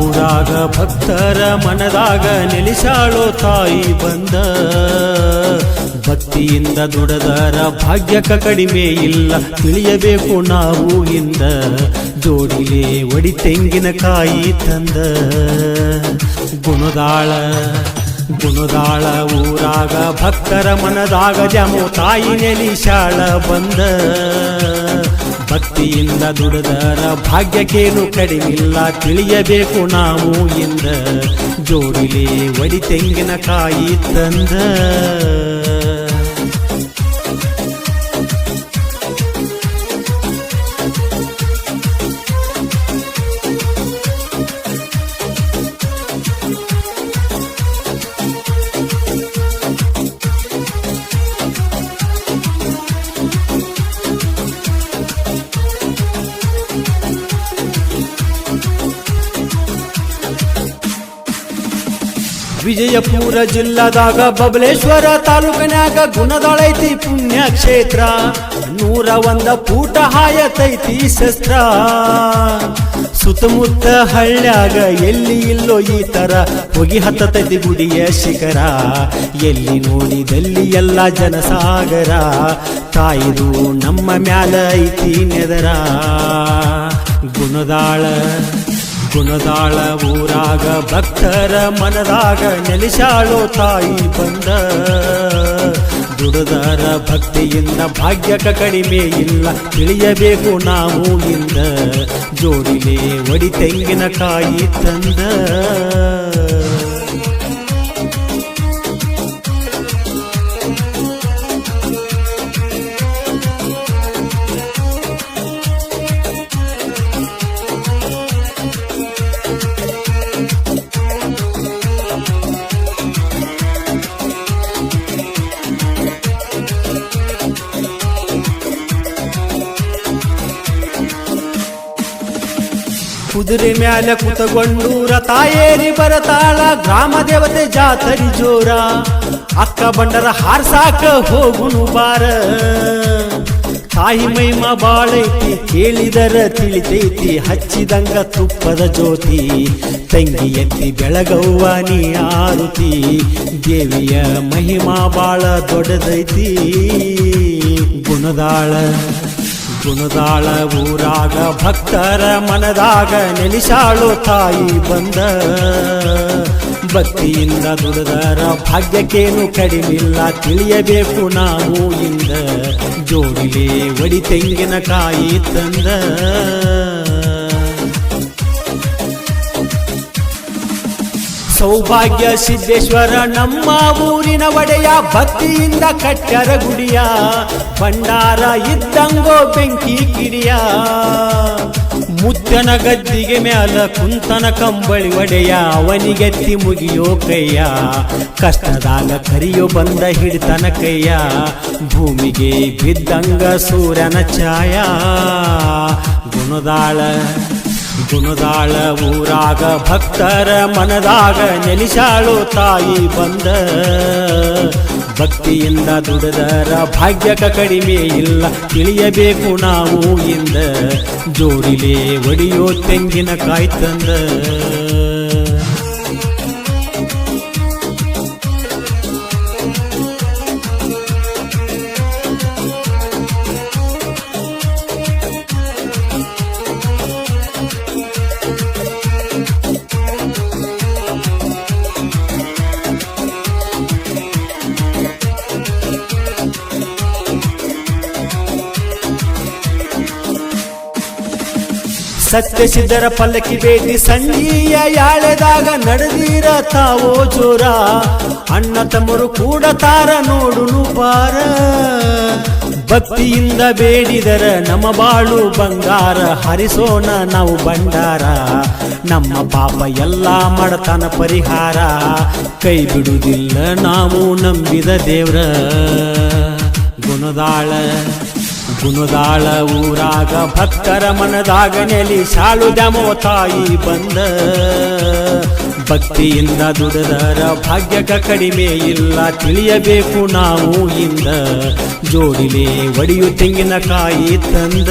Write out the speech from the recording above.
ಊರಾಗ ಭಕ್ತರ ಮನದಾಗ ನೆಲೆಸಾಳೋ ತಾಯಿ ಬಂದ. ಭಕ್ತಿಯಿಂದ ದುಡದರ ಭಾಗ್ಯಕ ಕಡಿಮೆ ಇಲ್ಲ, ತಿಳಿಯಬೇಕು ನಾವು ಇಂದ. ಜೋಡಿಲೆ ಒಡಿ ತೆಂಗಿನಕಾಯಿ ತಂದ. ಗುಣದಾಳ ಗುಣದಾಳ ಊರಾಗ ಭಕ್ತರ ಮನದಾಗ ಜಮು ತಾಯಿ ನೆಲಿಶಾಳ ಬಂದ. ಭಕ್ತಿಯಿಂದ ದುಡದರ ಭಾಗ್ಯಕ್ಕೇನು ಕಡಿಮಿಲ್ಲ ತಿಳಿಯಬೇಕು ನಾವು ಎಂದ. ಜೋಡಿಲೆ ಒಡಿ ತೆಂಗಿನಕಾಯಿ ತಂದ. ವಿಜಯಪುರ ಜಿಲ್ಲಾದಾಗ ಬಬಲೇಶ್ವರ ತಾಲೂಕಿನ್ಯಾಗ ಗುಣದಳೈತಿ ಪುಣ್ಯ ಕ್ಷೇತ್ರ ನೂರ ಒಂದ ಪೂಟ ಹಾಯತೈತಿ ಶಸ್ತ್ರ. ಸುತ್ತಮುತ್ತ ಹಳ್ಳ್ಯಾಗ ಎಲ್ಲಿ ಇಲ್ಲೋ ಈ ತರ ಹೋಗಿ ಹತ್ತತೈತಿ ಗುಡಿಯ ಶಿಖರ. ಎಲ್ಲಿ ನೋಡಿದಲ್ಲಿ ಎಲ್ಲ ಜನಸಾಗರ. ತಾಯಿದು ನಮ್ಮ ಮ್ಯಾಲ ಐತಿ ನೆದರ. ಗುಣದಾಳ ಗುಣದಾಳ ಊರಾಗ ಭಕ್ತರ ಮನದಾಗ ನೆಲೆಸಾಳೋ ತಾಯಿ ಬಂದ. ದುಡದರ ಭಕ್ತಿಯಿಂದ ಭಾಗ್ಯಕ ಕಡಿಮೆ ಇಲ್ಲ, ತಿಳಿಯಬೇಕು ನಾವು ಇಂದ. ಜೋಡಿಲೆ ಒಡಿ ತೆಂಗಿನಕಾಯಿ ತಂದ. ಕುದುರೆ ಮ್ಯಾಲ ಕುತಗೊಂಡು ರಥಾಯೇರಿ ಬರತಾಳ ಗ್ರಾಮ ದೇವತೆ ಜಾತರಿ ಜೋರ ಅಕ್ಕ ಬಂಡರ ಹಾರ್ಸಾಕ ಹೋಗುನು ಬಾರ ತಾಯಿ ಮೈಮ ಬಾಳೈತಿ, ಕೇಳಿದರ ತಿಳಿತೈತಿ, ಹಚ್ಚಿದಂಗ ತುಪ್ಪದ ಜ್ಯೋತಿ. ತಂಗಿ ಎತ್ತಿ ಬೆಳಗವ್ವ ನೀ ಆರುತಿ, ದೇವಿಯ ಮಹಿಮಾ ಬಾಳ ದೊಡ್ಡದೈತಿ. ಗುಣದಾಳ ಗುಣದಾಳ ಊರಾಗ ಭಕ್ತರ ಮನದಾಗ ನೆಲೆಸಾಳು ತಾಯಿ ಬಂದ. ಭಕ್ತಿಯಿಂದ ದುಡದರ ಭಾಗ್ಯಕ್ಕೇನು ಕಡಿಮಿಲ್ಲ, ತಿಳಿಯಬೇಕು ನಾವು ಇಂದ. ಜೋಡಿಲೆ ಒಡಿ ತೆಂಗಿನಕಾಯಿ ತಂದ. ಸೌಭಾಗ್ಯ ಸಿದ್ದೇಶ್ವರ ನಮ್ಮ ಊರಿನ ಒಡೆಯ ಭಕ್ತಿಯಿಂದ ಕಟ್ಟರ ಗುಡಿಯ, ಭಂಡಾರ ಇದ್ದಂಗೋ ಬೆಂಕಿ ಕಿಡಿಯ. ಮುತ್ತನ ಗದ್ದಿಗೆ ಮ್ಯಾಲ ಕುಂತನ ಕಂಬಳಿ ಒಡೆಯ ಅವನಿಗೆತ್ತಿ ಮುಗಿಯೋ ಕೈಯ. ಕಷ್ಟದಾಗ ಕರಿಯೋ ಬಂದ ಹಿಡಿತನ ಕೈಯ. ಭೂಮಿಗೆ ಬಿದ್ದಂಗ ಸೂರ್ಯನ ಛಾಯ. ಗುಣದಾಳ ಗುಣದಾಳ ಊರಾಗ ಭಕ್ತರ ಮನದಾಗ ನೆಲಿಸಾಳು ತಾಯಿ ಬಂದ. ಭಕ್ತಿಯಿಂದ ದುಡಿದರ ಭಾಗ್ಯಕ ಕಡಿಮೆ ಇಲ್ಲ. ತಿಳಿಯಬೇಕು ನಾವು ಇಂದ. ಜೋಡಿಲೆ ಒಡಿಯೋ ತೆಂಗಿನ ಕಾಯಿ ಸತ್ಯ ಸಿದ್ಧರ ಪಲ್ಲಕ್ಕಿ ಬೇಟಿ ಸಂಜೀಯ ಯಾಳೆದಾಗ ನಡೆದೀರ ತಾವೋ ಜೋರ. ಅಣ್ಣ ತಮ್ಮರು ಕೂಡ ತಾರ ನೋಡುನು ಬಾರ ಭಕ್ತಿಯಿಂದ ಬೇಡಿದರ ನಮ್ಮ ಬಾಳು ಬಂಗಾರ, ಹರಿಸೋಣ ನಾವು ಭಂಡಾರ. ನಮ್ಮ ಪಾಪ ಎಲ್ಲ ಮಾಡತನ ಪರಿಹಾರ. ಕೈ ಬಿಡುವುದಿಲ್ಲ ನಾವು ನಂಬಿದ ದೇವ್ರ ಗುಣದಾಳ. ಗುಣದಾಳ ಊರಾಗ ಭಕ್ತರ ಮನದಾಗ ನೆಲಿ ಸಾಳು ದಮೋ ತಾಯಿ ಬಂದ. ಭಕ್ತಿಯಿಂದ ದುಡದರ ಭಾಗ್ಯಕ ಕಡಿಮೆ ಇಲ್ಲ, ತಿಳಿಯಬೇಕು ನಾವು ಇಂದ. ಜೋಡಿಲೆ ಒಡಿಯು ತೆಂಗಿನಕಾಯಿ ತಂದ.